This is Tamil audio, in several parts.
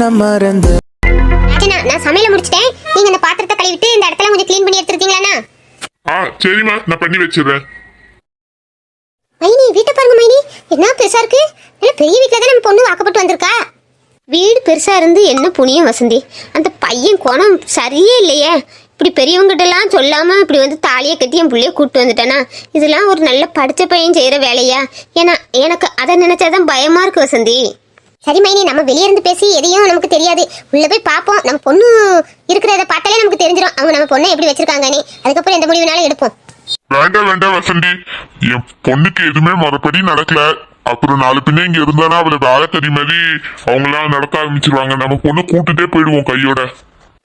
என்ன மறந்த நான் சமையல முடிச்சிட்டேன். நீங்க இந்த பாத்திரத்தை கழுவிட்டு இந்த இடத்துல கொஞ்சம் க்ளீன் பண்ணி எடுத்துருக்கீங்களாண்ணா? ஆ சரிம்மா நான் பண்ணி வச்சிடுறேன். மைனி வீட்டை பாருங்க மைனி. என்ன பெருசா இருக்கு? நல்ல பெரிய வீட்டில் தான் நம்ம பொண்ணு வாக்கப்பட்டு வந்திருக்கா? வீடு பெருசா இருந்து என்ன புண்ணியம் வசந்தி? அந்த பையன் குணம் சரியே இல்லையே. இப்படி பெரியவங்கிட்ட எல்லாம் சொல்லாம இப்படி வந்து தாலியை கட்டி என் பிள்ளைய கூட்டு வந்துட்டேனா? இதெல்லாம் ஒரு நல்ல படிச்ச பையன் செய்யற வேலையா? ஏன்னா எனக்கு அதை நினைச்சாதான் பயமா இருக்கு வசந்தி. சரி மைனி நம்ம வெளியே இருந்து பேசி எதையும் நமக்கு தெரியாது. உள்ள போய் பார்ப்போம் நம்ம பொண்ணு இருக்கிறத பார்த்தாலே நமக்கு தெரிஞ்சிடும் அவங்க நம்ம பொண்ணை எப்படி வச்சிருக்காங்கன்னு அதுக்கப்புறம் எந்த முடிவுனாலும் எடுப்போம். வேண்டாம் வேண்டாம் வசந்தி. என் பொண்ணுக்கு எதுவுமே மறுபடி நடக்கல. அப்புறம் நாலு பின்ன இங்க இருந்தானா அவளை வேலைக்கறி மாதிரி அவங்களாம் நடக்க ஆரம்பிச்சிருவாங்க. நம்ம பொண்ணு கூட்டுட்டே போயிடுவோம் கையோட.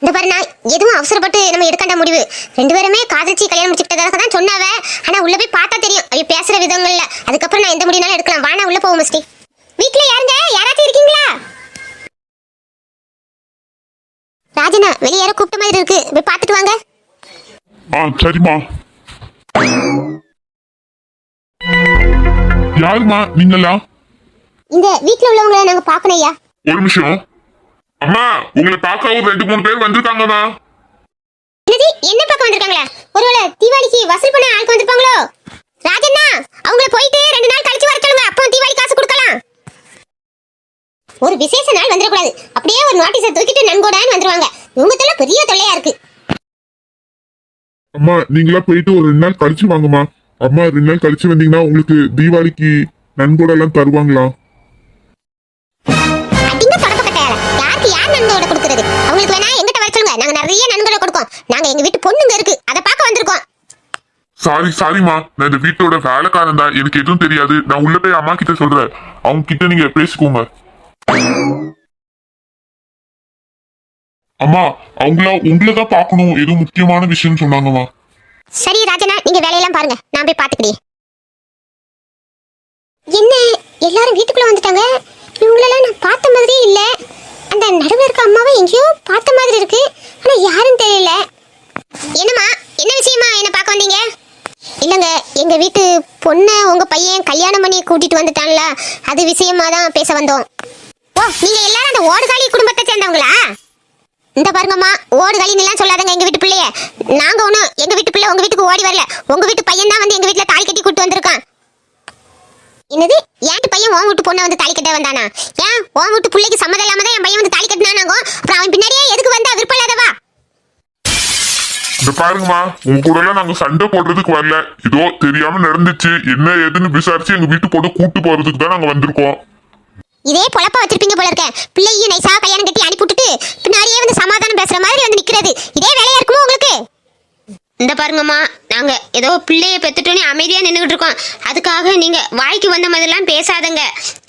இந்த பாரு நான் எதுவும் அவசரப்பட்டு நம்ம எடுக்காண்ட முடிவு. ரெண்டு பேருமே காதலிச்சு கல்யாணம் முடிச்சுக்கிட்டதாக தான் சொன்னாவ. ஆனா உள்ள போய் பார்த்தா தெரியும். அவ பேசுற விதங்கள்ல. அதுக்கப்புறம் நான் எந்த முடிவுனாலும் எடுக்கலாம். வானா உள்ள போவோம் மஸ்டி வீட்ல யாருங்க? யாராச்சும் ராஜனா வெளிய யாரோ கூப்பிட்ட மாதிரி இருக்கு. போய் பார்த்துட்டு வாங்க. ஆ சரிம்மா. யாருமா நீங்களா? இந்த வீட்ல உள்ளவங்கள நாங்க பார்க்கணும் ஐயா. ஒரு நிமிஷம். அம்மா உங்களை பார்க்க ஒரு ரெண்டு மூணு பேர் வந்திருக்காங்கம்மா. என்னது? என்ன பக்கம் வந்திருக்காங்களா? ஒருவேளை தீபாவளிக்கு வசூல் பண்ண ஆளுக்கு வந்திருப்பாங்களோ? ராஜண்ணா அவங்கள போயிட்டு ரெண்டு நாள் கழிச்சு வர சொல்லுங்க. அப்போ தீபாவளி காசு கொடுக்கலாம். ஒரு விசேஷ நாள் வந்துடக்கூடாது அப்படியே ஒரு நோட்டீஸை தூக்கிட்டு நன்கோடான்னு வந்துருவாங்க. இவங்க தொல்லை பெரிய தொல்லையா இருக்கு. அம்மா நீங்களா போயிட்டு ஒரு ரெண்டு நாள் கழிச்சு வாங்கம்மா. அம்மா ரெண்டு நாள் கழிச்சு வந்தீங்கன்னா உங்களுக்கு தீபாவளிக்கு நன்கொடை எல்லாம் தருவாங்களா அவங்களுக்கு வேணா எங்கிட்ட வர சொல்லுங்க. நாங்க நிறைய நன்கொடை கொடுக்கோம் நாங்க எங்க வீட்டு பொண்ணுங்க இருக்கு. அதை பார்க்க வந்திருக்கோம். சாரி சாரிம்மா நான் இந்த வீட்டோட வேலைக்காரன் தான். எனக்கு எதுவும் தெரியாது. நான் உள்ள போய் அம்மா கிட்ட சொல்றேன். அவங்க கிட்ட நீங்க பேசிக்கோங்க. அம்மா அவங்கள உங்களை தான் பார்க்கணும். ஏதோ முக்கியமான விஷயம்னு சொன்னாங்கம்மா. சரி ராஜனா நீங்க வேலையெல்லாம் பாருங்க. நான் போய் பாத்துக்கிறேன் என்ன? எல்லாரும் வீட்டுக்குள்ள வந்துட்டாங்க? இவங்களெல்லாம் நான் பார்த்த மாதிரியே இல்ல. அந்த நடுவில் இருக்க அம்மாவை எங்கேயோ பார்த்த மாதிரி இருக்கு. ஆனா யாருன்னு தெரியல. என்னம்மா? என்ன விஷயமா என்ன பார்க்க வந்தீங்க? இல்லைங்க எங்க வீட்டு பொண்ணை உங்க பையன் கல்யாணம் பண்ணி கூட்டிட்டு வந்துட்டான்ல. அது விஷயமா தான் பேச வந்தோம். நீங்க எல்லாரும் அந்த ஓடுகாலி குடும்பத்தை சேர்ந்தவங்களா? இந்த பாருங்கம்மா ஓடுகாலின்னு எல்லாம் சொல்லாதங்க எங்க வீட்டு பிள்ளைய. நாங்க ஒண்ணு எங்க வீட்டு பிள்ளை உங்க வீட்டுக்கு ஓடி வரல. உங்க வீட்டு பையன் தான் வந்து எங்க வீட்டுல தாலி கட்டி கூட்டு வந்திருக்கான். என்னது? ஏன் பையன் உன் வீட்டு பொண்ணை வந்து தாலி கட்ட வந்தானா? ஏன்? உன் வீட்டு பிள்ளைக்கு சம்மதம் இல்லாம தான் என் பையன் வந்து தாலி கட்டினானாங்க? அப்புறம் அவன் பின்னாடியே எதுக்கு வந்தா? விருப்பம் இல்லாதவா? இந்த பாருங்கம்மா உங்க கூட எல்லாம் நாங்க சண்டை போடுறதுக்கு வரல. ஏதோ தெரியாம நடந்துச்சு. என்ன ஏதுன்னு விசாரிச்சு எங்க வீட்டு போட்டு கூட்டு போறதுக்கு தான் நாங்க வந்திருக்கோம். இதே பொழப்ப வச்சிருப்பீங்க போல இருக்க பிள்ளையும் நைசா கல்யாணம் கட்டி அனுப்பிவிட்டுட்டு பின்னாடியே வந்து சமாதானம் பேசுற மாதிரி வந்து நிக்கிறது. இதே வேலையா இருக்குமோ உங்களுக்கு? இந்த பாருங்கம்மா நாங்க ஏதோ பிள்ளைய பெத்துட்டோன்னு அமைதியா நின்றுட்டு இருக்கோம். அதுக்காக நீங்க வாய்க்கு வந்த மாதிரிலாம் பேசாதங்க.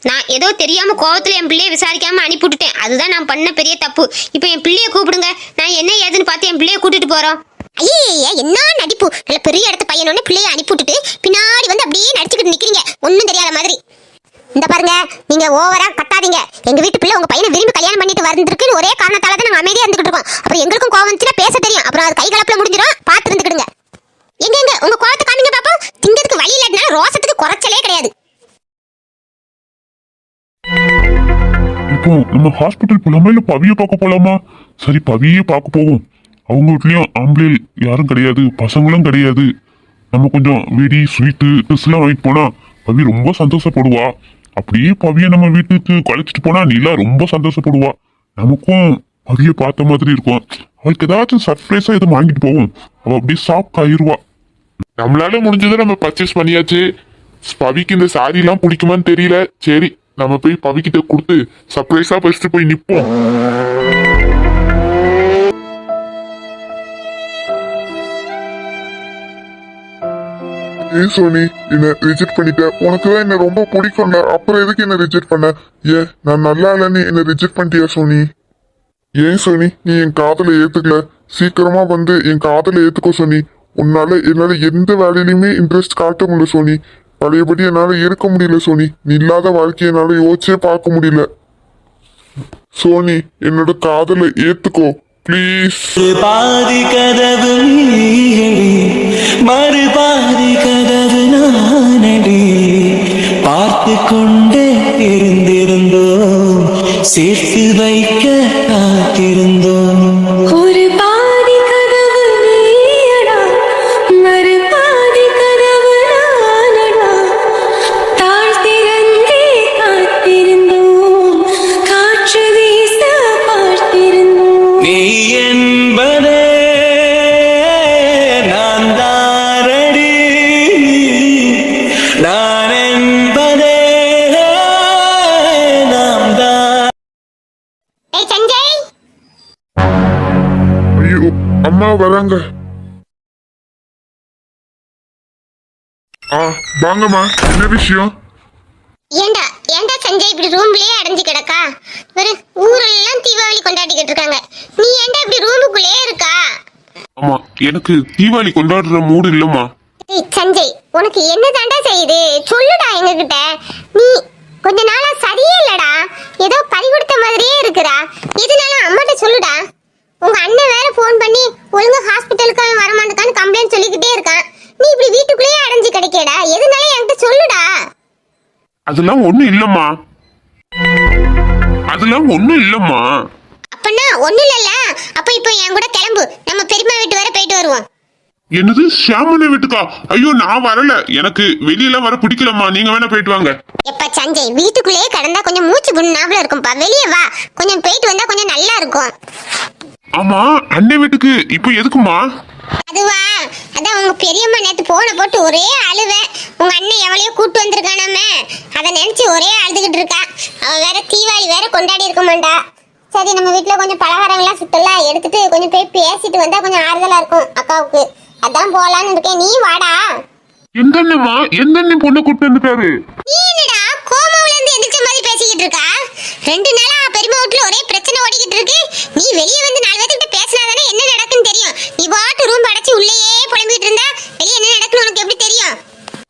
நான் ஏதோ தெரியாம கோவத்துல என் பிள்ளைய விசாரிக்காம அனுப்பிவிட்டுட்டேன். அதுதான் நான் பண்ண பெரிய தப்பு. இப்போ என் பிள்ளைய கூப்பிடுங்க. நான் என்ன ஏதுன்னு பார்த்து என் பிள்ளைய கூட்டிட்டு போறோம். ஐயே என்ன நடிப்பு? நல்ல பெரிய இடத்து பையனோட பிள்ளைய அனுப்பிவிட்டுட்டு பின்னாடி வந்து அப்படியே நடிச்சுக்கிட்டு நிக்கிறீங்க. ஒன்றும் தெரியாத மாதிரி. இந்த பாருங்க நீங்க ஓவரா கட்டாதீங்க எங்க வீட்டு பிள்ளை உங்க பையனை விரும்பி கல்யாணம் பண்ணிட்டு வந்திருக்குன்னு ஒரே காரணத்தால தான் நாங்க அமைதியா இருந்துகிட்டு இருக்கோம். அப்புறம் எங்களுக்கும் கோவம் வந்துச்சுன்னா பேச தெரியும். அப்புறம் அது கை கலப்புல முடிஞ்சிடும். பாத்து இருந்துக்கிடுங்க. எங்க எங்க? உங்க கோவத்தை காமிங்க பாப்போம் திங்கிறதுக்கு வழி இல்லாட்டினால ரோசத்துக்கு குறைச்சலே கிடையாது. இப்போ நம்ம ஹாஸ்பிட்டல் போலாமா இல்ல பவிய பார்க்க போலாமா? சரி பவியே பார்க்க போவோம். அவங்க வீட்லயும் ஆம்பளை யாரும் கிடையாது. பசங்களும் கிடையாது. நம்ம கொஞ்சம் வெடி ஸ்வீட்டு ட்ரெஸ்லாம் வாங்கிட்டு போனா பவி ரொம்ப சந்தோஷப்படுவா. அப்படியே பவிய நம்ம வீட்டுக்கு கழிச்சிட்டு போனா நிலா ரொம்ப சந்தோஷப்படுவா. நமக்கும் பவிய பார்த்த மாதிரி இருக்கும். அவளுக்கு ஏதாச்சும் சர்ப்ரைஸா எதுவும் வாங்கிட்டு போவோம் அவ அப்படியே ஷாக் ஆயிடுவா நம்மளால முடிஞ்சதை நம்ம பர்ச்சேஸ் பண்ணியாச்சு. பவிக்கு இந்த சாரி எல்லாம் பிடிக்குமான்னு தெரியல. சரி நம்ம போய் பவிக்கிட்ட கொடுத்து சர்ப்ரைஸா ஃபர்ஸ்ட் போய் நிப்போம். ஏன் சோனி என்ன ரிஜெக்ட் பண்ணிட்ட. உனக்கு தான் என்ன ரொம்ப பிடிக்கும்ல. அப்புறம் எதுக்கு என்ன ரிஜெக்ட் பண்ண? ஏ நான் நல்லா இல்லைன்னு என்ன ரிஜெக்ட் பண்ணிட்டியா சோனி? ஏன் சோனி நீ என் காதலை ஏத்துக்கல. சீக்கிரமா வந்து என் காதலை ஏத்துக்கோ சோனி. உன்னால என்னால எந்த வேலையிலுமே இன்ட்ரெஸ்ட் காட்ட முடியல சோனி. பழையபடி என்னால இருக்க முடியல சோனி. நீ இல்லாத வாழ்க்கையை என்னால யோசிச்சே பார்க்க முடியல. சோனி என்னோட காதலை ஏத்துக்கோ. ப்ளீஸ் பாதி கதவு மறுபாதி கதவு பார்த்து கொண்டே இருந்திருந்தோம். சேர்த்து வைக்க காத்திருந்தோம். அம்மா வராங்க. ஆ வாங்கம்மா. என்ன விஷயம்? ஏண்டா ஏண்டா சஞ்சய் இப்படி ரூம்லயே அடைஞ்சு கிடக்கா? ஒரு ஊரெல்லாம் தீபாவளி கொண்டாடிக்கிட்டு இருக்காங்க. நீ ஏண்டா இப்படி ரூமுக்குள்ளேயே இருக்கா? ஆமா எனக்கு தீபாவளி கொண்டாடுற மூடு இல்லம்மா. ஏய் சஞ்சய் உனக்கு என்ன தாண்டா செய்யுது? சொல்லுடா எங்ககிட்ட. நீ கொஞ்ச நாளா சரியே இல்லடா. ஏதோ பறி கொடுத்த மாதிரியே இருக்குடா. எதுனாலும் அம்மாட்ட சொல்லுடா. உங்க அண்ணன் வேற ஃபோன் பண்ணி ஒழுங்கா ஹாஸ்பிட்டலுக்கு அவன் வரமாட்டேக்கான்னு கம்ப்ளைண்ட் சொல்லிக்கிட்டே இருக்கான். நீ இப்படி வீட்டுக்குள்ளேயே அடைஞ்சு கிடைக்கடா எதுனாலும் என்கிட்ட சொல்லுடா. அதெல்லாம் ஒண்ணும் இல்லம்மா. அதெல்லாம் ஒண்ணும் இல்லம்மா. அப்பனா ஒண்ணு இல்லல்ல. அப்ப இப்போ என் கூட கிளம்பு. நம்ம பெரியம்மா வீட்டு வரை போயிட்டு வருவோம். என்னது? ஷியாமனை வீட்டுக்கா? ஐயோ நான் வரல. எனக்கு வெளியெல்லாம் வர பிடிக்கலம்மா. நீங்க வேணா போயிட்டு வாங்க. எப்ப சஞ்சய் வீட்டுக்குள்ளேயே கிடந்தா கொஞ்சம் மூச்சு புண்ணாப்புல இருக்கும்பா. வெளியே வா. கொஞ்சம் போயிட்டு வந்தா கொஞ்சம் நல்லா இருக்கும். ஆமா அண்ணன் வீட்டுக்கு இப்போ எதுக்குமா? அதுவா? அதான் உங்க பெரியம்மா நேத்து போன போட்டு ஒரே அழுவ. உங்க அண்ணன் எவளையோ கூட்டு வந்திருக்கானாமே. அதை நினைச்சு ஒரே அழுதுகிட்டு இருக்கா. அவன் வேற தீபாவளி வேற கொண்டாடி இருக்க மாட்டா சரி நம்ம வீட்டுல கொஞ்சம் பலகாரங்கள்லாம் சுத்தலாம் எடுத்துட்டு கொஞ்சம் போய் பேசிட்டு வந்தா கொஞ்சம் ஆறுதலா இருக்கும் அக்காவுக்கு. அதான் போலான்னு இருக்கேன். நீ வாடா. எந்த அண்ணம்மா எந்த அண்ணன் பொண்ணை கூப்பிட்டு வந்துட்டாரு? நீ என்னடா எந்திரிச்ச மாதிரி பேசிக்கிட்டு இருக்கா? ரெண்டு நாளா பெரியம்மா வீட்டுல ஒரே பிரச்சனை ஓடிக்கிட்டு இருக்கு. நீ வெளியே வந்து நாலு பேர்கிட்ட பேசினாதானே என்ன நடக்குன்னு தெரியும். நீ பாட்டு ரூம் அடைச்சு உள்ளேயே புலம்பிட்டு இருந்தா வெளியே என்ன நடக்குன்னு உனக்கு எப்படி தெரியும்?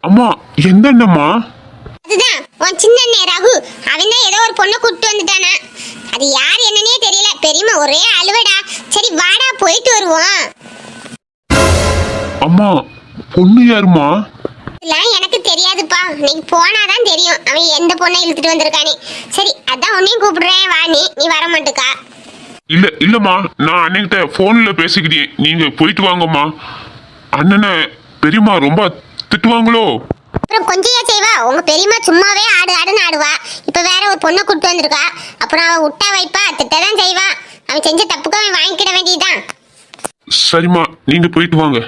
அம்மா எந்த அண்ணம்மா அதுதான் உன் சின்ன அண்ணன் ரகு. அவன் தான் ஏதோ ஒரு பொண்ணை கூப்பிட்டு வந்துட்டானா. அது யார் என்னன்னே தெரியல. பெரியம்மா ஒரே அழுவடா. சரி வாடா போயிட்டு வருவோம். அம்மா பொண்ணு யாருமா இதெல்லாம் எனக்கு தெரியாதுப்பா. நீ போனாதான் தெரியும். அவன் எந்த பொண்ணை இழுத்துட்டு வந்திருக்கானே சரி அதான் உன்னையும் கூப்பிடுறேன். வா நீ. நீ வர மாட்டுக்கா இல்ல இல்லம்மா. நான் அண்ணன்கிட்ட போன்ல பேசிக்கிட்டேன் நீங்க போயிட்டு வாங்கம்மா. அண்ணனை பெரியம்மா ரொம்ப திட்டுவாங்களோ? அப்புறம் கொஞ்சையா செய்வா. உங்க பெரியம்மா சும்மாவே ஆடு ஆடுன்னு ஆடுவா. இப்ப வேற ஒரு பொண்ணை கூப்பிட்டு வந்திருக்கா. அப்புறம் அவ விட்டா வைப்பா. திட்டதான் செய்வா. அவன் செஞ்ச தப்புக்கு அவன் வாங்கிக்கிட வேண்டியதுதான். சரிம்மா. நீங்க போயிட்டு வாங்க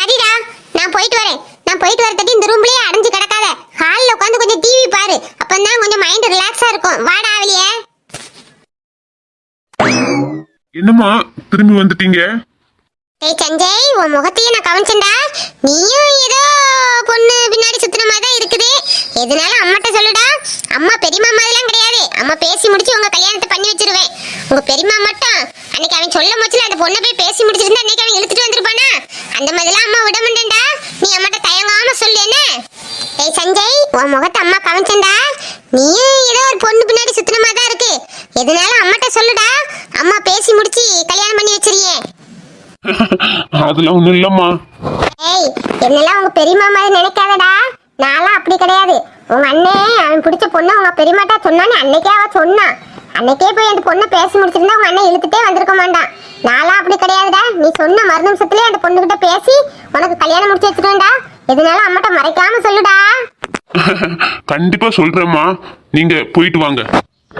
சரிடா நான் போயிட்டு வரேன் நான் போயிட்டு வரதுக்கு இந்த ரூம்லயே அடைஞ்சு கிடக்காத. ஹாலில் உட்காந்து கொஞ்சம் டிவி பாரு. அப்பதான் கொஞ்சம் மைண்ட் ரிலாக்ஸா இருக்கும். வாடா வெளியே என்னம்மா திரும்பி வந்துட்டீங்க? ஏய் சஞ்சய் உன் முகத்தையே நான் கவனிச்சேன்டா. நீயும் ஏதோ பொண்ணு பின்னாடி சுத்தின மாதிரி தான் இருக்குது எதுனாலும் அம்மாட்ட சொல்லுடா. அம்மா பெரியம்மா மாதிரிலாம் கிடையாது. அம்மா பேசி முடிச்சு உங்க கல்யாணத்தை பண்ணி வச்சிருவேன். உங்க பெரியம்மா மட்டும் அன்னைக்கு அவன் சொல்ல முச்சுல அந்த பொண்ணை போய் பேசி முடிச்சிருந்தா அன்னைக்கு அவன் இழுத்துட்டு வந்திருப்பானா? அந்த மாதிரிலாம் அம்மா விட மாட்டேன்டா. நீ அம்மாட்ட தயங்காம சொல்லு என்ன? ஏய் சஞ்சய் உன் முகத்தை அம்மா கவனிச்சேன்டா. நீயும் ஏதோ ஒரு பொண்ணு பின்னாடி சுத்தின மாதிரி தான் இருக்கு. எதுனாலும் அம்மாட்ட சொல்லுடா. அம்மா பேசி முடிச்சு கல்யாணம் பண்ணி வச்சிருயே அதெல்லாம் ஒண்ணும் இல்லம்மா. ஏய் என்னெல்லாம் உங்க பெரியம்மா மாதிரி நினைக்காதடா. நான்லாம் அப்படி கிடையாது. உங்க அண்ணே அவன் பிடிச்ச பொண்ணை உங்க பெரியமாட்டா சொன்னான்னு அன்னைக்கே அவ சொன்னான் அன்னைக்கே போய் அந்த பொண்ணை பேசி முடிச்சிருந்தா உங்க அண்ணன் இழுத்துட்டே வந்திருக்க மாட்டான். நான்லாம் அப்படி கிடையாதுடா. நீ சொன்ன மறு நிமிஷத்துலயே அந்த பொண்ணுகிட்ட பேசி உனக்கு கல்யாணம் முடிச்சு வச்சிருவேன்டா எதுனாலும் அம்மாட்ட மறைக்காம சொல்லுடா. கண்டிப்பா சொல்றேம்மா. நீங்க போயிட்டு வாங்க.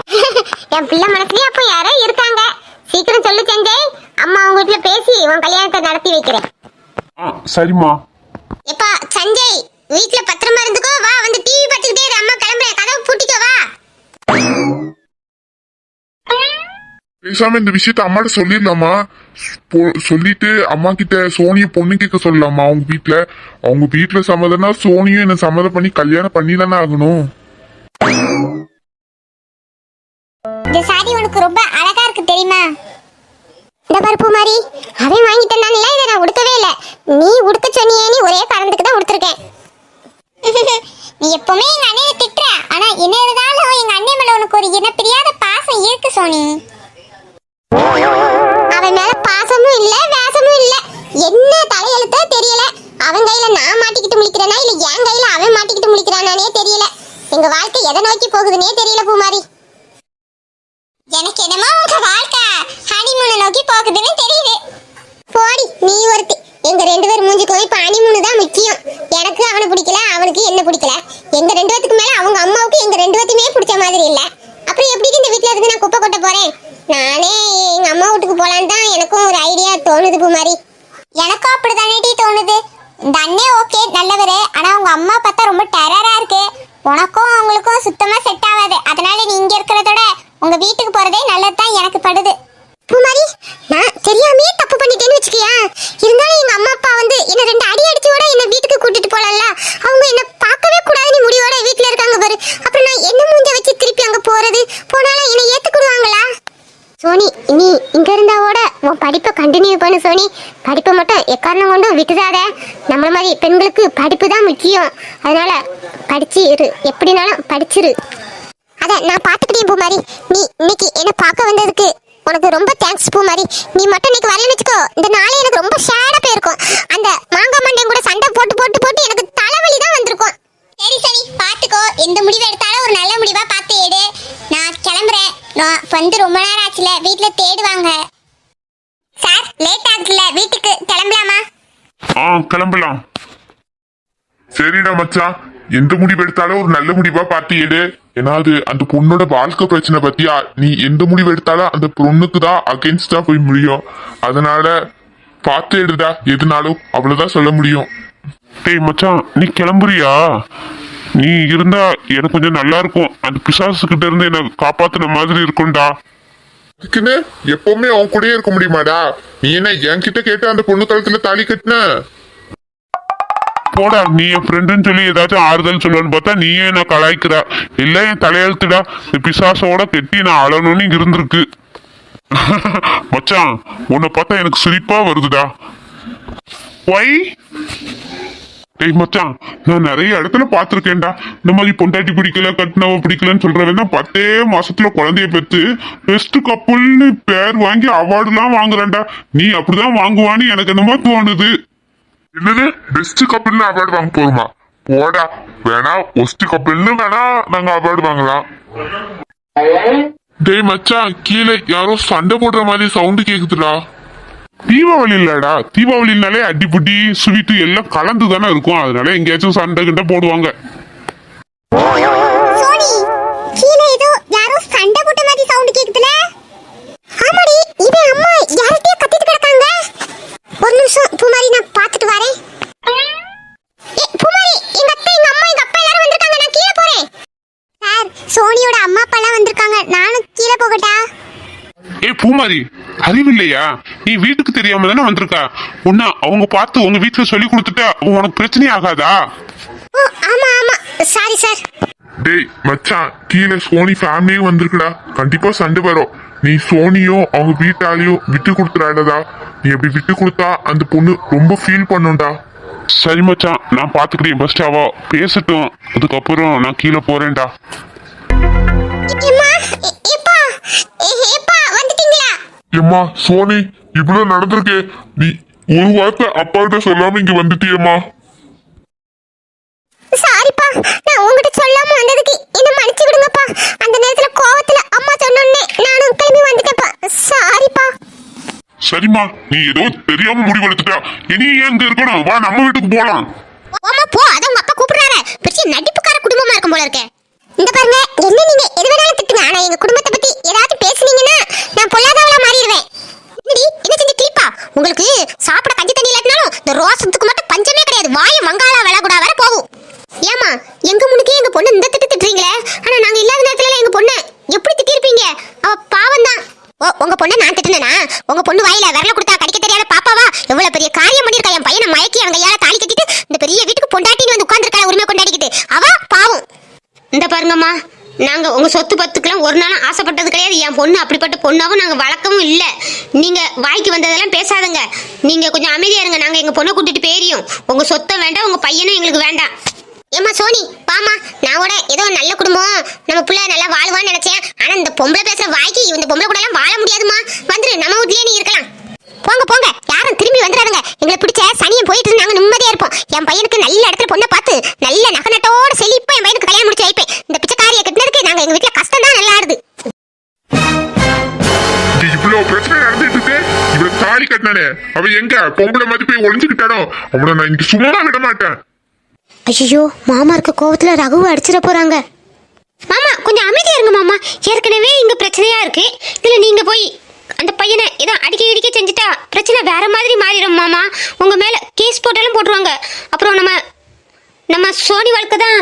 என் பிள்ளை மனசுலயே அப்போ யாரோ இருக்காங்க. சீக்கிரம் சொல்லு சஞ்சய் அம்மா உங்க வீட்டுல பேசி உன் கல்யாணத்தை நடத்தி வைக்கிறேன். சரிம்மா. எப்பா சஞ்சய். வீட்ல பத்திரமா இருந்துக்கோ வா வந்து டிவி பார்த்துக்கிட்டே இரு. அம்மா கிளம்புறேன். கதவு பூட்டிக்கோ வா. பேசாம இந்த விஷயத்த அம்மாட்ட சொல்லிடலாமா? சொல்லிட்டு அம்மா கிட்ட சோனிய பொண்ணு கேட்க சொல்லலாமா அவங்க வீட்ல? அவங்க வீட்ல சம்மதம்னா சோனியும் என்ன சம்மதம் பண்ணி கல்யாணம் பண்ணி தானே ஆகணும். இந்த சாரி உனக்கு ரொம்ப அழகா இருக்கு தெரியுமா? இந்த பருப்பு மாதிரி அவன் வாங்கிட்டேனால இதை நான் உடுக்கவே இல்லை. நீ உடுக்க சொன்னியே நீ ஒரே காரணத்துக்கு தான் உடுத்திருக்கேன். நீ எப்பவுமே எங்க அண்ணனை திட்டுற. ஆனா என்ன இருந்தாலும் எங்க அண்ணன் மேல உனக்கு ஒரு இன பிரியாத பாசம் இருக்கு சோனி. அவன் மேல பாசமும் இல்ல வேசமும் இல்ல. என்ன தலையெழுத்தோ தெரியல. அவன் கையில நான் மாட்டிக்கிட்டு முழிக்கிறேனா இல்ல என் கையில அவன் மாட்டிக்கிட்டு முழிக்கிறானே தெரியல. எங்க வாழ்க்கை எதை நோக்கி போகுதுன்னே தெரியல பூமாரி. எனக்கு என்னமோ உங்க வாழ்க்கை ஹனிமூனை நோக்கி போகுதுன்னு தெரியுது. போடி நீ ஒருத்தி. எங்க ரெண்டு பேர் மூஞ்சிக்கும் இப்ப அனிமுனு தான் முக்கியம். எனக்கு அவனை பிடிக்கல அவனுக்கு என்ன பிடிக்கல. எங்க ரெண்டு பேத்துக்கு மேல அவங்க அம்மாவுக்கு எங்க ரெண்டு பேத்துமே பிடிச்ச மாதிரி இல்ல. அப்புறம் எப்படி இந்த வீட்டுல இருந்து நான் குப்பை கொட்ட போறேன்? நானே எங்க அம்மா வீட்டுக்கு போலான்னு தான் எனக்கும் ஒரு ஐடியா தோணுது மாதிரி. எனக்கும் அப்படிதானே தோணுது. இந்த அண்ணே ஓகே நல்லவரு. ஆனா உங்க அம்மா பார்த்தா ரொம்ப டெரரா இருக்கு. உனக்கும் அவங்களுக்கும் சுத்தமா செட் ஆகாது. அதனால நீ இங்க இருக்கிறதோட உங்க வீட்டுக்கு போறதே நல்லதுதான் எனக்கு படுது. பூமாரி நான் தெரியாமே தப்பு பண்ணிட்டேன்னு வச்சுக்கியா? இருந்தாலும் எங்க அம்மா அப்பா வந்து என்ன ரெண்டு அடி அடிச்சோட என்ன வீட்டுக்கு கூட்டிட்டு போலல்ல. அவங்க என்ன பார்க்கவே கூடாதுன்னு முடிவோட வீட்டுல இருக்காங்க பாரு. அப்புறம் நான் என்ன மூஞ்ச வச்சு திருப்பி அங்க போறது? போனாலும் என்ன ஏத்துக்கிடுவாங்களா? சோனி நீ இங்க இருந்தாவோட உன் படிப்பை கண்டினியூ பண்ணு சோனி. படிப்பை மட்டும் எக்காரணம் கொண்டும் விட்டுடாத நம்மள மாதிரி பெண்களுக்கு படிப்பு தான் முக்கியம். அதனால படிச்சு இரு. எப்படினாலும் படிச்சிரு. அத நான் பார்த்துக்கிட்டேன் பூமாரி. நீ இன்னைக்கு என்ன பார்க்க வந்ததுக்கு உனக்கு ரொம்ப தேங்க்ஸ் பூமாரி. நீ மட்டும் இன்னைக்கு வரலன்னு வச்சுக்கோ. இந்த நாளே எனக்கு ரொம்ப ஷேடாக போயிருக்கும். அந்த மாங்காய் மண்டையும் கூட சண்டை போட்டு போட்டு போட்டு எனக்கு தலைவலி தான் வந்திருக்கும். சரி சரி பார்த்துக்கோ எந்த முடிவு எடுத்தாலும் ஒரு நல்ல முடிவாக பார்த்து எடு. நான் கிளம்புறேன். நான் வந்து ரொம்ப நேரம் ஆச்சுல. வீட்டில் தேடுவாங்க. சார் லேட் ஆகுதுல. வீட்டுக்கு கிளம்பலாமா? ஆ கிளம்பலாம். சரிடா மச்சான். எந்த முடிவு எடுத்தாலும் ஒரு நல்ல முடிவா பார்த்து எடு. ஏன்னா அது அந்த பொண்ணோட வாழ்க்கை பிரச்சனை பத்தியா? நீ எந்த முடிவு எடுத்தாலும் அந்த பொண்ணுக்கு தான் அகேன்ஸ்டா போய் முடியும். அதனால பார்த்து எடுடா. எதுனாலும் அவ்வளவுதான் சொல்ல முடியும். டேய் மச்சான் நீ கிளம்புறியா? நீ இருந்தா எனக்கு கொஞ்சம் நல்லா இருக்கும். அந்த பிசாசு கிட்ட இருந்து என்ன காப்பாத்துன மாதிரி இருக்கும்டா. அதுக்குன்னு எப்பவுமே அவன் கூடயே இருக்க முடியுமாடா? நீ என்ன என்கிட்ட கேட்டு அந்த பொண்ணு கழுத்துல தாலி கட்டின? போடா நீ என் ஃப்ரெண்டுன்னு சொல்லி ஏதாச்சும் ஆறுதல் சொல்லணும்னு பார்த்தா நீயே என்ன கலாய்க்கிற. இல்ல என் தலையெழுத்துடா. இந்த பிசாசோட கெட்டி நான் அழணும்னு இங்க இருந்திருக்கு. மச்சான் உன்னை பார்த்தா எனக்கு சிரிப்பா வருதுடா. ஒய் டேய் மச்சான் நான் நிறைய இடத்துல பார்த்துருக்கேன்டா. இந்த மாதிரி பொண்டாட்டி பிடிக்கல கட்டினவ பிடிக்கலன்னு சொல்றவன் தான் பத்தே மாசத்துல குழந்தைய பெற்று பெஸ்ட் கப்புள்னு பேர் வாங்கி அவார்டுலாம் வாங்குறேன்டா. நீ அப்படிதான் வாங்குவான்னு எனக்கு என்னமோ தோணுது. என்னது? பெஸ்ட் கப்பல்னு அவார்டு வாங்க போறோமா? போடா. வேணா ஒஸ்ட் கப்பல்னு வேணா நாங்க அவார்டு வாங்கலாம். டேய் மச்சான் கீழே யாரோ சண்டை போடுற மாதிரி சவுண்டு கேக்குதுடா. தீபாவளி இல்லடா. தீபாவளினாலே அடிப்புடி ஸ்வீட்டு எல்லாம் கலந்து தானே இருக்கும். அதனால எங்கேயாச்சும் சண்டை கிட்ட போடுவாங்க. பூமாரி அறிவில்லையா? நீ வீட்டுக்கு தெரியாம தானே வந்திருக்கா? உன்ன அவங்க பார்த்து உங்க வீட்டுல சொல்லி கொடுத்துட்டா உனக்கு பிரச்சனை ஆகாதா? ஓ ஆமா ஆமா. சாரி சார் டேய் மச்சான் கீழே சோனி ஃபேமிலியும் வந்திருக்குடா. கண்டிப்பா சண்டை வரும். நீ சோனியும் அவங்க வீட்டாலையும் விட்டு கொடுத்துறாடதா நீ அப்படி விட்டு கொடுத்தா அந்த பொண்ணு ரொம்ப ஃபீல் பண்ணும்டா. சரி மச்சான். நான் பாத்துக்கிறேன் ஃபர்ஸ்ட் அவ பேசட்டும். அதுக்கப்புறம் நான் கீழே போறேன்டா. எம்மா சோனி இவ்வளவு நடந்திருக்கே. நீ ஒரு வார்த்தை அப்பா கிட்ட சொல்லாம இங்க வந்துட்டியேம்மா. சாரிப்பா நான் உங்ககிட்ட சொல்லாம வந்ததுக்கு என்ன மன்னிச்சு விடுங்கப்பா. அந்த நேரத்துல கோவத்துல அம்மா சொன்னோன்னே நானும் கிளம்பி வந்துட்டேன்ப்பா. சாரிப்பா சரிம்மா நீ ஏதோ தெரியாம முடிவெடுத்துட்டா இனி ஏன் இங்க இருக்கணும்? வா நம்ம வீட்டுக்கு போலாம். ஓமா போ. அத உங்க அப்பா கூப்பிடுறாரு. பெரிய நடிப்புக்கார குடும்பமா இருக்கும் போல இருக்கே. இந்த பாருங்க என்ன நீங்க எது வேணாலும் திட்டுங்க. ஆனா எங்க குடும்பத்தை பத்தி ஏதாவது பேசுனீங்கன்னா நான் பொல்லாதவளா மாறிடுவேன். என்ன செஞ்சு கிளிப்பா? உங்களுக்கு சாப்பிட கஞ்சி தண்ணி இல்லாட்டினாலும் இந்த ரோசத்துக்கு மட்டும் பஞ்சமே கிடையாது. வாய மங்காளா வேலை கூட வர போகும். ஏமா எங்க முன்னுக்கே எங்க பொண்ணு இந்த திட்டு திட்டுறீங்களே? ஆனா நாங்க இல்லாத நேரத்துல எங்க பொண்ணு எப்படி திட்டிருப்பீங்க அவ பாவம் தான் ஓ உங்க பொண்ணை நான் திட்டுனேனா? உங்க பொண்ணு வாயில விரல கொடுத்தா கடிக்க தெரியாத பாப்பாவா? எவ்வளவு பெரிய காரியம் பண்ணிருக்கா என் பையனை மயக்கி அவங்க ஏழை தாலி கட்டிட்டு இந்த பெரிய வீட்டுக்கு பொண்டாட்டின்னு வந்து உட்கார்ந்திருக்கா உரிமை கொண்டாடிக்கிட்டு. அவ இந்த பாருங்கம்மா நாங்க உங்க சொத்து பத்துக்கெல்லாம் ஒரு நாளும் ஆசைப்பட்டது கிடையாது. என் பொண்ணு அப்படிப்பட்ட பொண்ணாவும் நாங்க வழக்கமும் இல்ல. நீங்க வாய்க்கு வந்ததெல்லாம் பேசாதங்க. நீங்க கொஞ்சம் அமைதியா இருங்க. நாங்க எங்க பொண்ணை கூட்டிட்டு போயிரியும் உங்க சொத்தம் வேண்டாம் உங்க பையனும் எங்களுக்கு வேண்டாம். ஏம்மா சோனி பாமா நான் கூட ஏதோ நல்ல குடும்பம். நம்ம புள்ள நல்லா வாழ்வான்னு நினைச்சேன். ஆனா இந்த பொம்பளை பேசுற வாய்க்கு இந்த பொம்பளை கூட எல்லாம் வாழ முடியாதுமா வந்துரு நம்ம வீட்லயே நீ இருக்கலாம். போங்க போங்க. யாரும் திரும்பி வந்துடாதுங்க எங்களை பிடிச்ச சனியை போயிட்டு இருந்து கட்டினானே எங்க? பொம்பளை மாதிரி போய் ஒளிஞ்சுக்கிட்டானோ அவனை நான் இங்க சும்மா விட மாட்டேன். ஐயோ மாமா இருக்க கோவத்துல ரகுவை அடிச்சிட போறாங்க. மாமா கொஞ்சம் அமைதியா இருங்க மாமா. ஏற்கனவே இங்க பிரச்சனையா இருக்கு. இதுல நீங்க போய் அந்த பையனை ஏதோ அடிக்க இடிக்க செஞ்சுட்டா பிரச்சனை வேற மாதிரி மாறிடும் மாமா. உங்க மேல கேஸ் போட்டாலும் போட்டுருவாங்க. அப்புறம் நம்ம நம்ம சோனி வாழ்க்கை தான்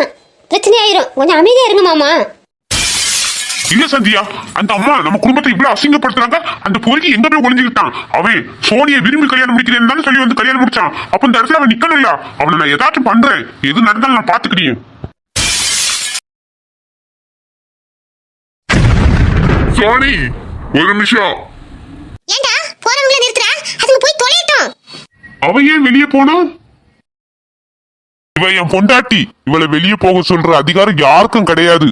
பிரச்சனை ஆயிரும் கொஞ்சம் அமைதியா இருங்க மாமா. இல்ல சந்தியா அந்த அம்மா நம்ம குடும்பத்தை இவ்வளவு அசிங்கப்படுத்துறாங்க? அந்த பொறுக்கி எங்க போய் ஒளிஞ்சுக்கிட்டான்? அவன் சோனியை விரும்பி கல்யாணம் முடிக்கிறேன்னு தானே சொல்லி வந்து கல்யாணம் முடிச்சான். அப்ப இந்த இடத்துல அவன் நிக்கணும் இல்ல அவனை நான் ஏதாச்சும் பண்றேன். எது நடந்தாலும் நான் பாத்துக்கிறேன் சோனி ஒரு நிமிஷம். ஏண்டா? போறவங்கள நிறுத்துற? அதுங்க போய் தொலையட்டும். அவ ஏன் வெளியே போனா? இவ என் பொண்டாட்டி. இவளை வெளியே போக சொல்ற அதிகாரம் யாருக்கும் கிடையாது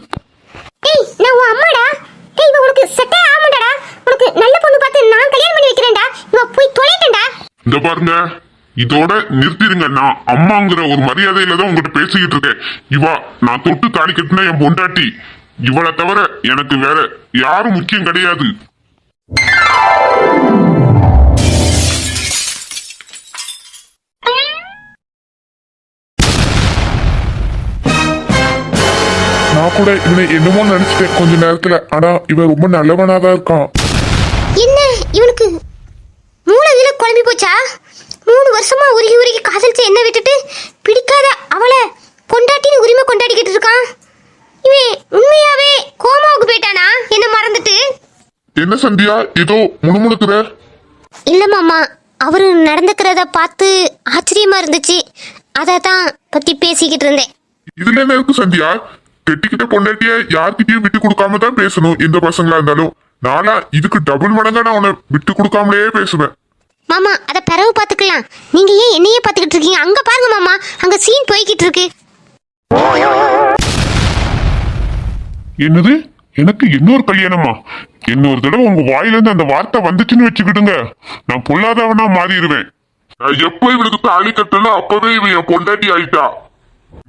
டேய் நான் உன் அம்மாடா டேய் இவ உனக்கு செட்டே ஆமாடா உனக்கு நல்ல பொண்ணு பார்த்து நான் கல்யாணம் பண்ணி வைக்கிறேன்டா. இவ போய் தொலைட்டேன்டா. இந்த பாருங்க இதோட நிறுத்திடுங்க. நான் அம்மாங்கிற ஒரு மரியாதையில தான் உங்ககிட்ட பேசிக்கிட்டு இருக்கேன். இவா நான் தொட்டு தாலி கட்டின என் பொண்டாட்டி. இவளை தவிர எனக்கு வேற யாரும் முக்கியம் கிடையாது. நான் கூட இவனை என்னமோ நினைச்சிட்டேன் கொஞ்ச நேரத்துல. ஆனா இவன் ரொம்ப நல்லவனா தான் இருக்கான். என்ன? இவனுக்கு மூளை கீழ குழம்பி போச்சா? மூணு வருஷமா உருகி உருகி காதலிச்ச என்ன விட்டுட்டு பிடிக்காத அவளை பொண்டாட்டின்னு உரிமை கொண்டாடிக்கிட்டு இருக்கான். இவன் உண்மையாவே கோமாவுக்கு போயிட்டானா? என்ன மறந்துட்டு? என்ன சந்தியா? ஏதோ முணுமுணுக்குற? இல்ல மாமா அவரு நடந்துக்கிறத பார்த்து ஆச்சரியமா இருந்துச்சு. அதை தான் பத்தி பேசிக்கிட்டு இருந்தேன். இதுல என்ன இருக்கு சந்தியா? கெட்டிக்கிட்ட பொண்டாட்டிய யார்கிட்டயும் விட்டு கொடுக்காம தான் பேசணும். எந்த பசங்களா இருந்தாலும். நானா இதுக்கு டபுள் மடங்கா நான் உன்னை விட்டு கொடுக்காமலே பேசுவேன். மாமா அதை பிறகு பார்த்துக்கலாம் நீங்க ஏன் என்னையே பார்த்துக்கிட்டு இருக்கீங்க? அங்க பாருங்க மாமா. அங்க சீன் போய்கிட்டு இருக்கு. என்னது? எனக்கு இன்னொரு கல்யாணமா? இன்னொரு தடவை உங்க வாயில இருந்து அந்த வார்த்தை வந்துச்சுன்னு வச்சுக்கிடுங்க. நான் பொல்லாதவனா மாறிடுவேன். நான் எப்போ இவளுக்கு தாலி கட்டல அப்பவே இவன் என் பொண்டாட்டி ஆயிட்டா.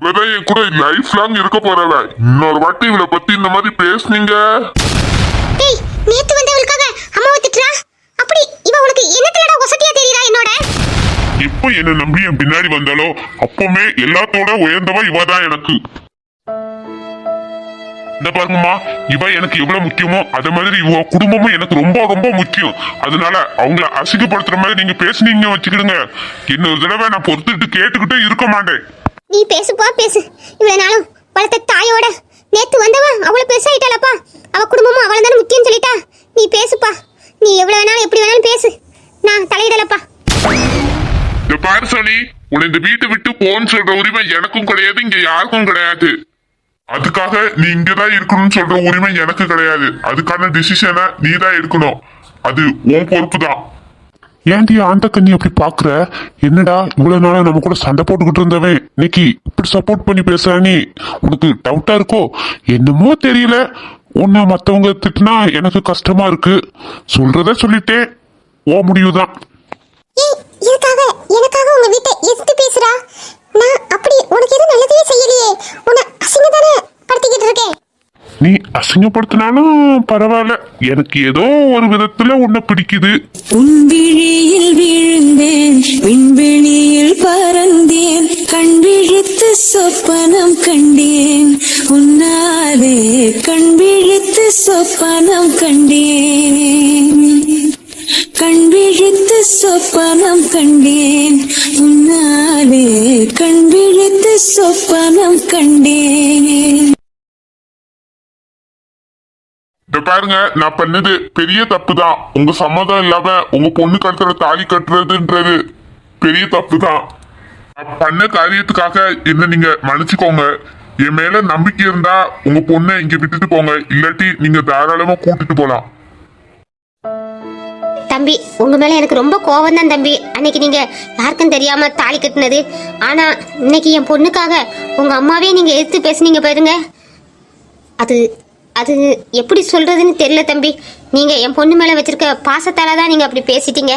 இவதான் என் கூட லைஃப் லாங் இருக்க போறவ இன்னொரு வாட்டி இவளை பத்தி இந்த மாதிரி பேசுனீங்க. டேய் நேத்து வந்தவளுக்காக அம்மாவை திட்டுறா? அப்படி இவ உனக்கு என்னத்துலடா ஒசட்டியா தெரியுறா என்னோட? எப்போ என்ன நம்பி என் பின்னாடி வந்தாலோ அப்பவுமே எல்லாத்தோட உயர்ந்தவ இவ தான் எனக்கு. இந்த பாருங்கம்மா இவ எனக்கு எவ்வளவு முக்கியமோ அதே மாதிரி இவ குடும்பமும் எனக்கு ரொம்ப ரொம்ப முக்கியம். அதனால அவங்கள அசிங்கப்படுத்துற மாதிரி நீங்க பேசுனீங்க வச்சுக்கிடுங்க. இன்னொரு தடவை நான் பொறுத்துட்டு கேட்டுக்கிட்டே இருக்க மாட்டேன். நீ பேசுப்பா பேசு. இவ்வளவு நாளும் வளர்த்த தாயோட நேத்து வந்தவ அவ்வளவு பெருசாயிட்டாளப்பா. அவ குடும்பமும் அவளை தானே முக்கியம் சொல்லிட்டா. நீ பேசுப்பா. நீ எவ்வளவு வேணாலும் எப்படி வேணாலும் பேசு. நான் தலையிடலப்பா. இந்த பாரு சோனி உன்னை இந்த வீட்டை விட்டு போன்னு சொல்ற உரிமை எனக்கும் கிடையாது இங்க யாருக்கும் கிடையாது. அதுக்காக நீ இங்கதான் இருக்கணும்னு சொல்ற உரிமை எனக்கு கிடையாது. அதுக்கான டிசிஷனை நீ தான் எடுக்கணும். அது உன் பொறுப்பு தான் ஏன்டி ஆண்ட கண்ணி அப்படி பாக்குற? என்னடா இவ்வளவு நாளா நம்ம கூட சண்டை போட்டுக்கிட்டு இருந்தவன். இன்னைக்கு இப்படி சப்போர்ட் பண்ணி பேசுறானே. உனக்கு டவுட்டா இருக்கோ? என்னமோ தெரியல. உன்னை மத்தவங்க திட்டினா எனக்கு கஷ்டமா இருக்கு. சொல்றத சொல்லிட்டேன். ஓ முடிவுதான். இதுக்காக எனக்காக உங்க வீட்டை எதிர்த்து பேசுறா? நான் அப்படி உனக்கு எதுவும் நல்லதே செய்யலையே. உன்னை அசிங்கதானே படுத்திக்கிட்டு இருக்கேன்? நீ அசிங்கப்படுத்தினாலும் பரவாயில்ல. எனக்கு ஏதோ ஒரு விதத்துல உன்னை பிடிக்குது. உன் விழியில் விழுந்தேன் விண்வெளியில் பறந்தேன் கண் விழித்து சொப்பனம் கண்டேன். உன்னாலே கண் விழித்து சொப்பனம் கண்டேன். கண் விழித்து சொப்பனம் கண்டேன். உன்னாலே கண் விழித்து சொப்பனம் கண்டேன். பாருங்க நான் பண்ணது பெரிய தப்பு தான் உங்க சம்மதம் இல்லாம உங்க பொண்ணு கழுத்துல தாலி கட்டுறதுன்றது பெரிய தப்பு தான் நான் பண்ண காரியத்துக்காக என்ன நீங்க மன்னிச்சுக்கோங்க. என் மேல நம்பிக்கை இருந்தா உங்க பொண்ணை இங்க விட்டுட்டு போங்க. இல்லாட்டி நீங்க தாராளமா கூட்டிட்டு போலாம். தம்பி உங்க மேல எனக்கு ரொம்ப கோவம் தான் தம்பி. அன்னைக்கு நீங்க யாருக்கும் தெரியாம தாலி கட்டினது. ஆனா இன்னைக்கு என் பொண்ணுக்காக உங்க அம்மாவே நீங்க எடுத்து பேசுனீங்க பாருங்க. அது அது எப்படி சொல்கிறதுன்னு தெரியல தம்பி. நீங்கள் என் பொண்ணு மேலே வச்சுருக்க பாசத்தால் தான் நீங்கள் அப்படி பேசிட்டீங்க.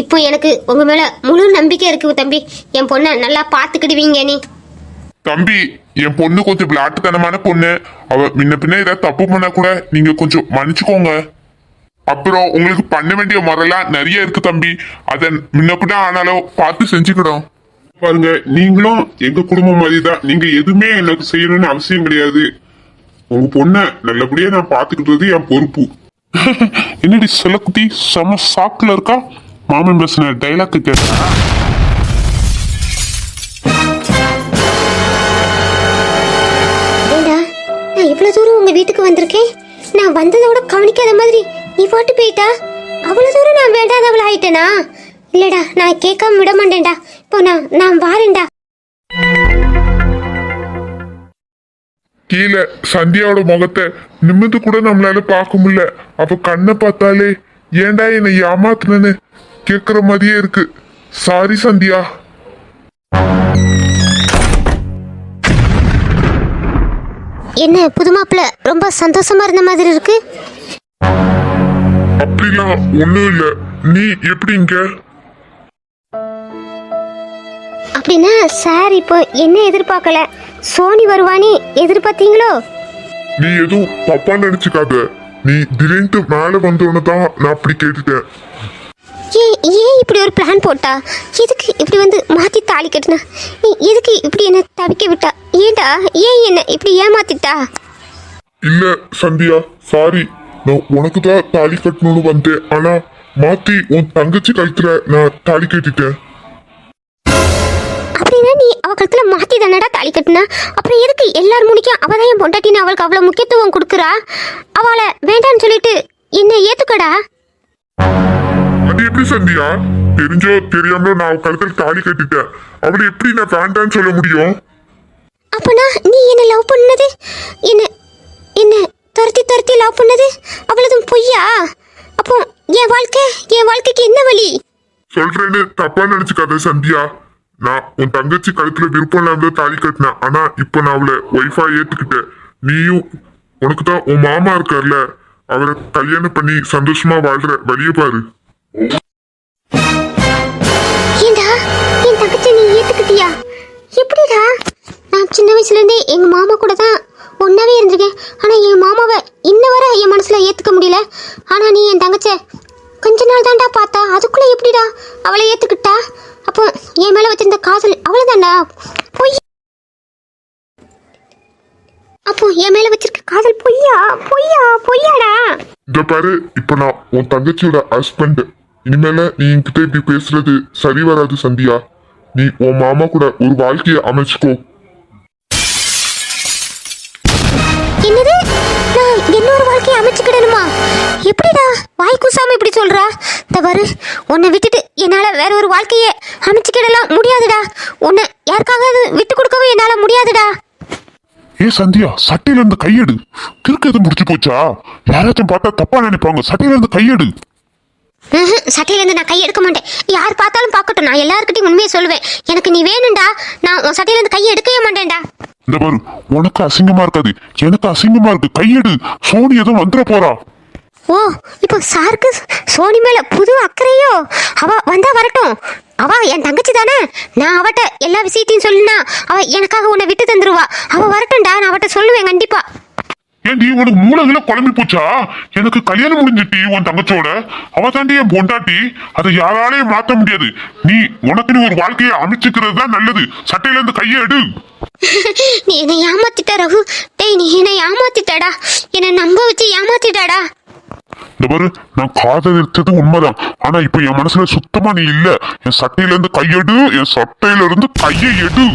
இப்போ எனக்கு உங்கள் மேலே முழு நம்பிக்கை இருக்குது தம்பி. என் பொண்ணை நல்லா பார்த்துக்கிடுவீங்க நீ. தம்பி என் பொண்ணு கொஞ்சம் விளையாட்டுத்தனமான பொண்ணு. அவ முன்ன பின்ன ஏதாவது தப்பு பண்ணா கூட நீங்க கொஞ்சம் மன்னிச்சுக்கோங்க. அப்புறம் உங்களுக்கு பண்ண வேண்டிய முறையெல்லாம் நிறைய இருக்கு தம்பி. அதை முன்ன பின்ன ஆனாலும் பார்த்து செஞ்சுக்கிடும் பாருங்க நீங்களும் எங்க குடும்பம் மாதிரி தான் நீங்க எதுவுமே எனக்கு செய்யணும்னு அவசியம் கிடையாது. உங்க பொண்ணை நல்லபடியா நான் பாத்துக்கிட்டது என் பொறுப்பு. என்னடி செலக்குத்தி செம சாக்குல இருக்கா? மாமன் பேசின டைலாக் கேட்டா. நான் இவ்வளவு தூரம் உங்க வீட்டுக்கு வந்திருக்கேன்? நான் வந்ததோட கவனிக்காத மாதிரி நீ போட்டு போயிட்டா? அவ்வளவு தூரம் நான் வேண்டாதவள ஆயிட்டேனா இல்லடா நான் கேட்காம விட மாட்டேன்டா. இப்போ நான் நான் வாரேன்டா. கீழே சந்தியாவோட முகத்தை நிமிந்து கூட நம்மளால பார்க்க முடியல. அவ கண்ணை பார்த்தாலே ஏன்டா என்னை ஏமாத்துனன்னு கேக்குற மாதிரியே இருக்கு. சாரி சந்தியா. என்ன புது மாப்பிள்ள ரொம்ப சந்தோஷமா இருந்த மாதிரி இருக்கு? அப்படிலாம் ஒண்ணும் இல்ல. நீ எப்படி இங்க? அப்படின்னா சார் இப்போ என்ன எதிர்பார்க்கல? சோனி வருவானி எதிர்பார்த்தீங்களோ? நீ எதுவும் தப்பா நினைச்சுக்காத. நீ திடீர்னு மேல வந்தோன்னு தான் நான் அப்படி கேட்டுட்டேன். ஏன் ஏன் இப்படி ஒரு பிளான் போட்டா? எதுக்கு இப்படி வந்து மாத்தி தாலி கட்டினா? நீ எதுக்கு இப்படி என்ன தவிக்க விட்டா? ஏன்டா ஏன் என்ன இப்படி ஏமாத்திட்டா? இல்ல சந்தியா சாரி நான் உனக்கு தான் தாலி கட்டணும்னு வந்தேன். ஆனா மாத்தி உன் தங்கச்சி கழுத்துல நான் தாலி கட்டிட்டேன். அப்படின்னா நீ அவ கழுத்துல மாத்தி தானடா தாலி கட்டினா? அப்புறம் எதுக்கு எல்லார் முடிக்கும் அவ தான் என் பொண்டாட்டின்னு அவளுக்கு அவ்வளவு முக்கியத்துவம் கொடுக்குறா? அவளை வேண்டான்னு சொல்லிட்டு என்ன ஏத்துக்கடா? அது எப்படி சந்தியா? தெரிஞ்சோ தெரியாமலோ நான் அவ கழுத்துல தாலி கட்டிட்டேன். அவளை எப்படி நான் வேண்டான்னு சொல்ல முடியும்? அப்பனா நீ என்ன லவ் பண்ணது? என்ன என்ன துரத்தி துரத்தி லவ் பண்ணது? அவ்வளவுதான் பொய்யா? அப்போ என் வாழ்க்கை என் வாழ்க்கைக்கு என்ன வழி? சொல்றேன்னு தப்பா நினைச்சுக்காத சந்தியா. நான் உன் தங்கச்சி கழுத்துல விருப்பம் இல்லாம தாலி கட்டினேன். ஆனா இப்ப நான் அவளை ஒய்ஃபா ஏத்துக்கிட்டேன். நீயும் உனக்கு தான் உன் மாமா இருக்கார்ல அவரை கல்யாணம் பண்ணி சந்தோஷமா வாழ்ற வழிய பாரு. என் தங்கச்சி நீ ஏத்துக்கிட்டியா? எப்படிடா? நான் சின்ன வயசுல இருந்தே எங்க மாமா கூட தான் ஒன்னாவே இருந்திருக்கேன். ஆனா என் மாமாவை இன்ன வரை என் மனசுல ஏத்துக்க முடியல. ஆனா நீ என் தங்கச்ச கொஞ்ச நாள் தான்டா பார்த்தா. அதுக்குள்ள எப்படிடா? அவளை ஏத்துக்கிட்டா? அப்போ என் மேல வச்சிருந்த காதல் அவ்வளவுதான்டா பொய். அப்போ என் மேல வச்சிருக்க காதல் பொய்யா? பொய்யா? பொய்யாடா? இந்த பாரு இப்ப நான் உன் தங்கச்சியோட ஹஸ்பண்ட் இனிமேல நீ என்கிட்ட இப்படி பேசுறது சரி வராது சந்தியா. நீ உன் மாமா கூட ஒரு வாழ்க்கைய அமைச்சுக்கோ. என்னது? நான் இன்னொரு வாழ்க்கையை அமைச்சுக்கிடணுமா? எப்படிடா? வாய் கூசாம இப்படி சொல்றா? தவறு உன்னை விட்டுட்டு என்னால வேற ஒரு வாழ்க்கையை அமைச்சுக்கிடலாம் முடியாதுடா. உன்னை யாருக்காவது விட்டு கொடுக்கவும் என்னால முடியாதுடா. ஏ சந்தியா சட்டையில இருந்து கையெடு. கிறுக்கு எதுவும் முடிச்சு போச்சா? யாராச்சும் பார்த்தா தப்பா நினைப்பாங்க. சட்டையில இருந்து கையெடு. ம்ஹும், சட்டையிலேருந்து நான் கை எடுக்க மாட்டேன். யார் பார்த்தாலும் பார்க்கட்டும். நான் எல்லாருக்கிட்டையும் உண்மையை சொல்லுவேன். எனக்கு நீ வேணும்டா. நான் உன் சட்டையிலேருந்து கை எடுக்கவே மாட்டேன்டா. இந்த பாரு உனக்கு அசிங்கமா இருக்காது. எனக்கு அசிங்கமா இருக்கு. கையெடு. சோனி எதுவும் வந்துட போறா. ஓ இப்போ சாருக்கு சோனி மேல புது அக்கறையோ? அவ வந்தா வரட்டும். அவ என் தங்கச்சி தானே? நான் அவட்ட எல்லா விஷயத்தையும் சொல்லுனா அவ எனக்காக உன்னை விட்டு தந்துருவா. அவ வரட்டும்டா நான் அவட்ட சொல்லுவேன் கண்டிப்பா. ஏன்டி உனக்கு மூளைகளை குழம்பி போச்சா? எனக்கு கல்யாணம் முடிஞ்சிட்டி உன் தங்கச்சோட அவ தாண்டி என் பொண்டாட்டி அதை யாராலையும் மாத்த முடியாது. நீ உனக்குன்னு ஒரு வாழ்க்கையை அமைச்சுக்கிறது தான் நல்லது. சட்டையில இருந்து கையை எடு. நீ என்னை ஏமாத்திட்ட ரகு. டேய் நீ என்னை ஏமாத்திட்டடா. என்னை நம்ப வச்சு ஏமாத்திட்டாடா. இந்த பாரு நான் காதலிச்சது உண்மைதான். ஆனா இப்ப என் மனசுல சுத்தமா நீ இல்ல. என் சட்டையில இருந்து கையெடு என் சட்டையில இருந்து கையை எடு.